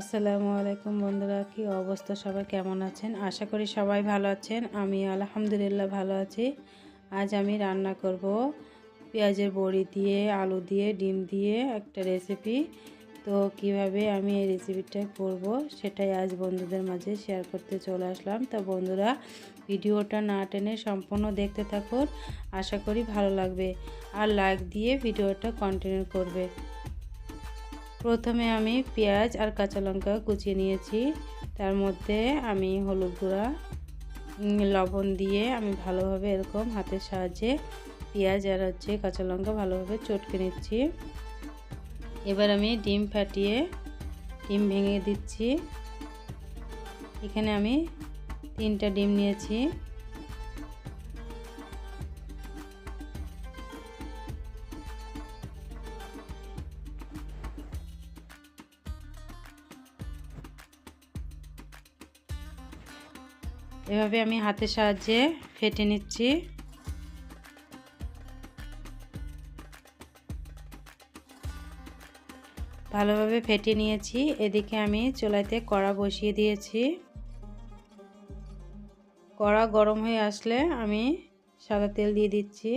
আসসালামু আলাইকুম বন্ধুরা, কি অবস্থা? সবাই কেমন আছেন? আশা করি সবাই ভালো আছেন। আমি আলহামদুলিল্লাহ ভালো আছি। আজ আমি রান্না করব পেঁয়াজের বড়ি দিয়ে, আলু দিয়ে, ডিম দিয়ে একটা রেসিপি তো কীভাবে আমি এই রেসিপিটা করব সেটাই আজ বন্ধুদের মাঝে শেয়ার করতে চলে আসলাম। তো বন্ধুরা, ভিডিওটা না টেনে সম্পূর্ণ দেখতে থাকুন। আশা করি ভালো লাগবে। আর লাইক দিয়ে ভিডিওটা কন্টিনিউ করবে। প্রথমে আমি পেঁয়াজ আর কাঁচা লঙ্কা কুচিয়ে নিয়েছি। তার মধ্যে আমি হলুদ গুঁড়া লবণ দিয়ে আমি ভালোভাবে এরকম হাতের সাহায্যে পেঁয়াজ আর হচ্ছে কাঁচা লঙ্কা ভালোভাবে চটকে নিচ্ছি। এবার আমি ডিম ফাটিয়ে ডিম ভেঙে দিচ্ছি। এখানে আমি তিনটা ডিম নিয়েছি। এভাবে আমি হাতের সাহায্যে ফেটে নিচ্ছি। ভালোভাবে ফেটে নিয়েছি। এদিকে আমি চুলাইতে কড়া বসিয়ে দিয়েছি। কড়া গরম হয়ে আসলে আমি সাদা তেল দিয়ে দিচ্ছি।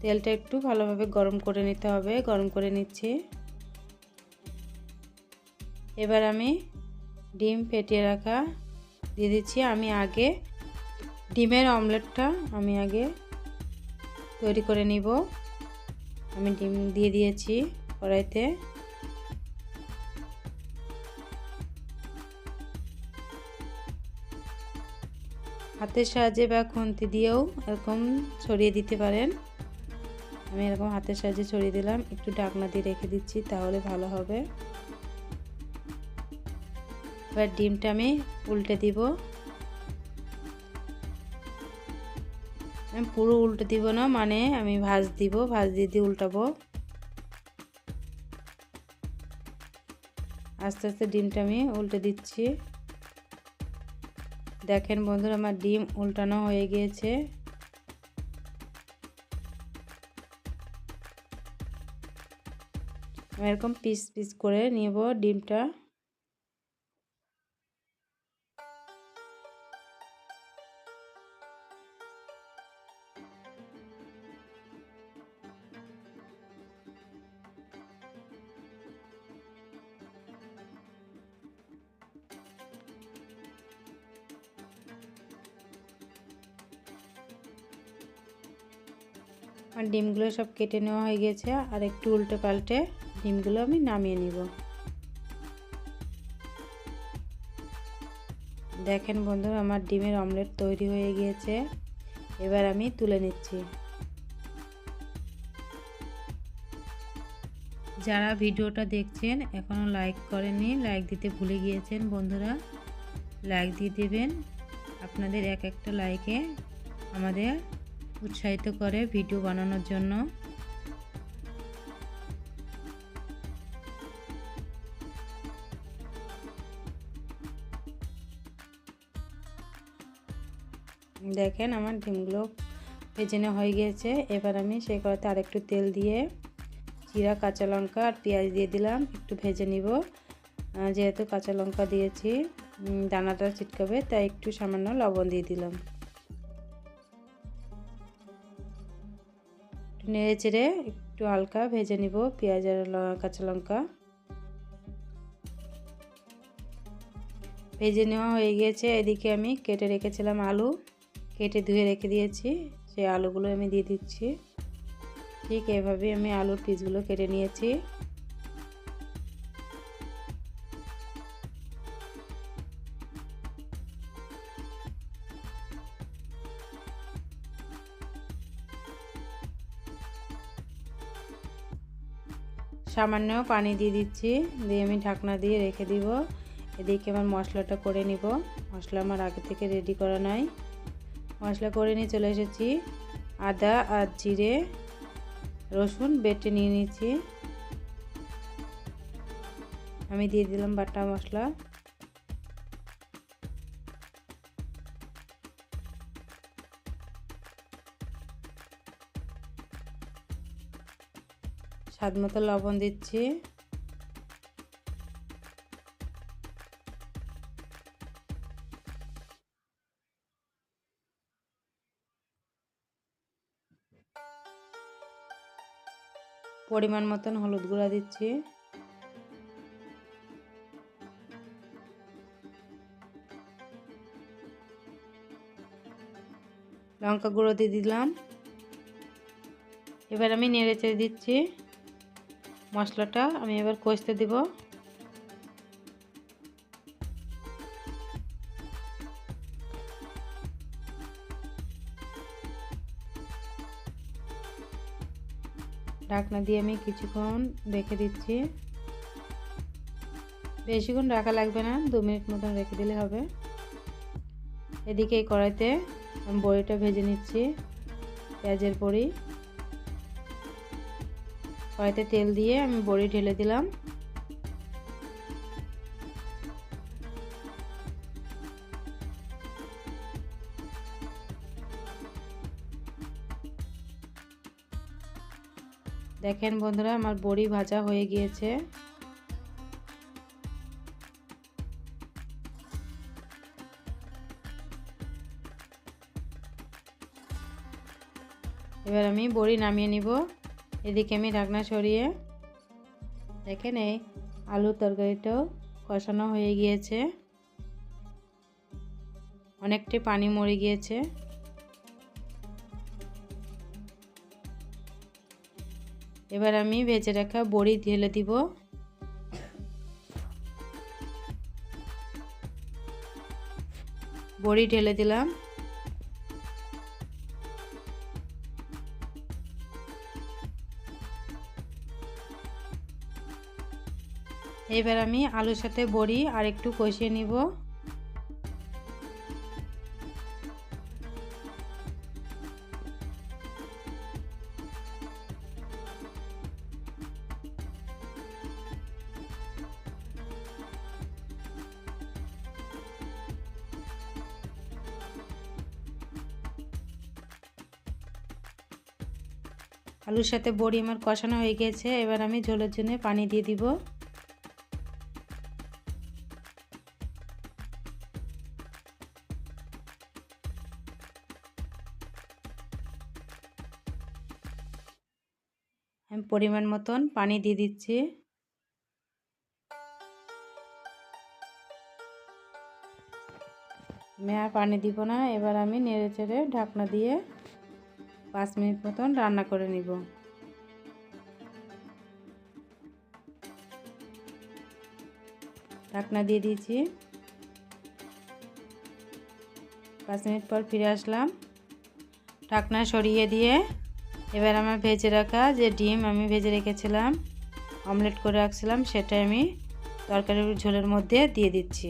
তেলটা একটু ভালোভাবে গরম করে নিতে হবে। গরম করে নিচ্ছি। এবার আমি ডিম ফেটিয়ে রাখা দিয়ে দিচ্ছি। আমি আগে ডিমের অমলেটটা আমি আগে তৈরি করে নিব। আমি ডিম দিয়ে দিয়েছি কড়াইতে। হাতের সাহায্যে বা খুন্তি দিয়েও এরকম ছড়িয়ে দিতে পারেন। আমি এরকম হাতের সাহায্যে ছড়িয়ে দিলাম। একটু ডাকনা দিয়ে রেখে দিচ্ছি, তাহলে ভালো হবে। এবার ডিমটা আমি উল্টে দিব। আমি পুরো উল্টে দিব না মানে আমি ভাজ দিব, ভাজ দিয়ে দিয়ে উল্টাবো। আস্তে আস্তে ডিমটা আমি উল্টে দিচ্ছি। দেখেন বন্ধুরা, আমার ডিম উল্টানো হয়ে গিয়েছে। এরকম পিস পিস করে নিব ডিমটা। আর ডিমগুলো সব কেটে নেওয়া হয়ে গেছে আর একটু উল্টে পাল্টে ডিমগুলো আমি নামিয়ে নিব। দেখেন বন্ধুরা, আমার ডিমের অমলেট তৈরি হয়ে গিয়েছে। এবার আমি তুলে নিচ্ছি। যারা ভিডিওটা দেখছেন এখনও লাইক করেননি, লাইক দিতে ভুলে গিয়েছেন বন্ধুরা, লাইক দিয়ে দেবেন। আপনাদের এক একটা লাইকে আমাদের উৎসাহিত করে ভিডিও বানানোর জন্য। দেখেন আমার ডিমগুলো ভেজে হয়ে গিয়েছে। এবার আমি সেই কড়াতে আরেকটু তেল দিয়ে জিরা, কাঁচা লঙ্কা আর পেঁয়াজ দিয়ে দিলাম, একটু ভেজে নিব। যেহেতু কাঁচা লঙ্কা দিয়েছি দানাটা ছিটকাবে, তাই একটু সামান্য লবণ দিয়ে দিলাম। নেড়ে চেড়ে একটু হালকা ভেজে নিব পেঁয়াজ আর কাঁচা লঙ্কা। ভেজে নেওয়া হয়ে গিয়েছে। এদিকে আমি কেটে রেখেছিলাম আলু। কেটে ধুয়ে রেখে দিয়েছি। সেই আলুগুলো আমি দিয়ে দিচ্ছি। ঠিক এভাবে আমি আলুর পিসগুলো কেটে নিয়েছি। সামান্য পানি দিয়ে দিচ্ছি। দিয়ে আমি ঢাকনা দিয়ে রেখে দিব। এদিকে আমার মশলাটা করে নিব। মশলা আমার আগে থেকে রেডি করা নাই। মশলা করে নিয়ে চলে এসেছি। আদা আর জিরে, রসুন বেটে নিয়ে নিচ্ছি আমি দিয়ে দিলাম বাটা মশলা। স্বাদ মতো লবণ দিচ্ছি। পরিমাণ মতন হলুদ গুঁড়া দিচ্ছি। লঙ্কা গুঁড়ো দিয়ে দিলাম। এবার আমি নেড়ে চেড়ে দিচ্ছি। মশলাটা আমি এবার কষতে দিব। ঢাকনা দিয়ে আমি কিছুক্ষণ রেখে দিচ্ছি। বেশিক্ষণ রাখা লাগবে না, দু মিনিট মতন রেখে দিলে হবে। এদিকে এই কড়াইতে আমি বড়িটা ভেজে নিচ্ছি, পেঁয়াজের বড়ি। কড়াইতে তেল দিয়ে আমি বড়ি ঢেলে দিলাম। দেখেন বন্ধুরা, আমার বড়ি ভাজা হয়ে গিয়েছে। এবার আমি বড়ি নামিয়ে নিব। এদিকে আমি ঢাকনা সরিয়ে দেখেন এই আলুর তরকারিটাও কষানো হয়ে গিয়েছে। অনেকটাই পানি মরে গিয়েছে। এবার আমি ভেজে রাখা বড়ি ঢেলে দিব। বড়ি ঢেলে দিলাম। এবার আমি আলুর সাথে বড়ি আর একটু কষিয়ে নিব। আলুর সাথে বড়ি আমার কষানো হয়ে গেছে, এবার আমি ঝোলের জন্য পানি দিয়ে দিব। আমি পরিমাণ মতন পানি দিয়ে দিচ্ছি। আমি আর পানি দিব না, এবার আমি নেড়ে চেড়ে ঢাকনা দিয়ে পাঁচ মিনিট মতন রান্না করে নিব। ঢাকনা দিয়ে দিয়েছি। পাঁচ মিনিট পর ফিরে আসলাম। ঢাকনা সরিয়ে দিয়ে এবার আমার ভেজে রাখা যে ডিম আমি ভেজে রেখেছিলাম অমলেট করে রাখছিলাম সেটা আমি তরকারির ঝোলের মধ্যে দিয়ে দিচ্ছি।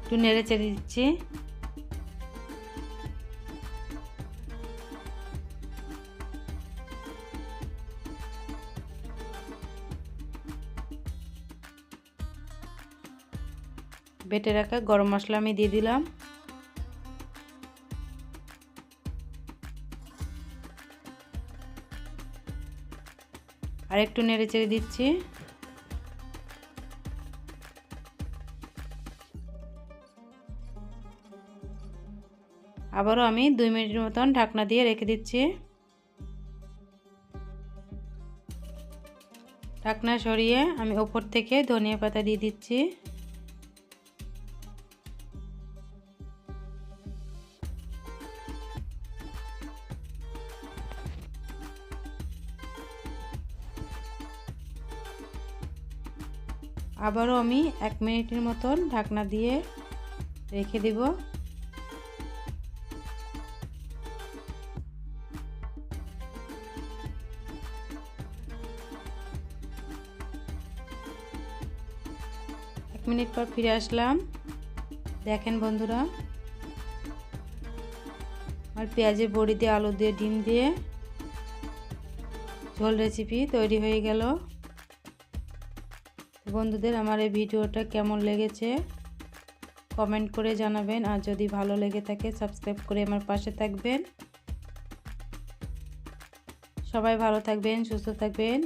একটু নেড়ে চেড়ে দিচ্ছি। বেটে রাখা গরম মশলা আমি দিয়ে দিলাম। আর একটু নেড়ে চেড়ে দিচ্ছি। আবারও আমি দুই মিনিটের মতন ঢাকনা দিয়ে রেখে দিচ্ছি। ঢাকনা সরিয়ে আমি ওপর থেকে ধনিয়া পাতা দিয়ে দিচ্ছি। আবারও আমি এক মিনিটের মতন ঢাকনা দিয়ে রেখে দেব। এক মিনিট পর ফিরে আসলাম। দেখেন বন্ধুরা আর পেঁয়াজের বড়ি দিয়ে, আলু দিয়ে, ডিম দিয়ে ঝোল রেসিপি তৈরি হয়ে গেল। বন্ধুদের আমার এই ভিডিওটা কেমন লেগেছে কমেন্ট করে জানাবেন। আর যদি ভালো লেগে থাকে, সাবস্ক্রাইব করে আমার পাশে থাকবেন। সবাই ভালো থাকবেন, সুস্থ থাকবেন।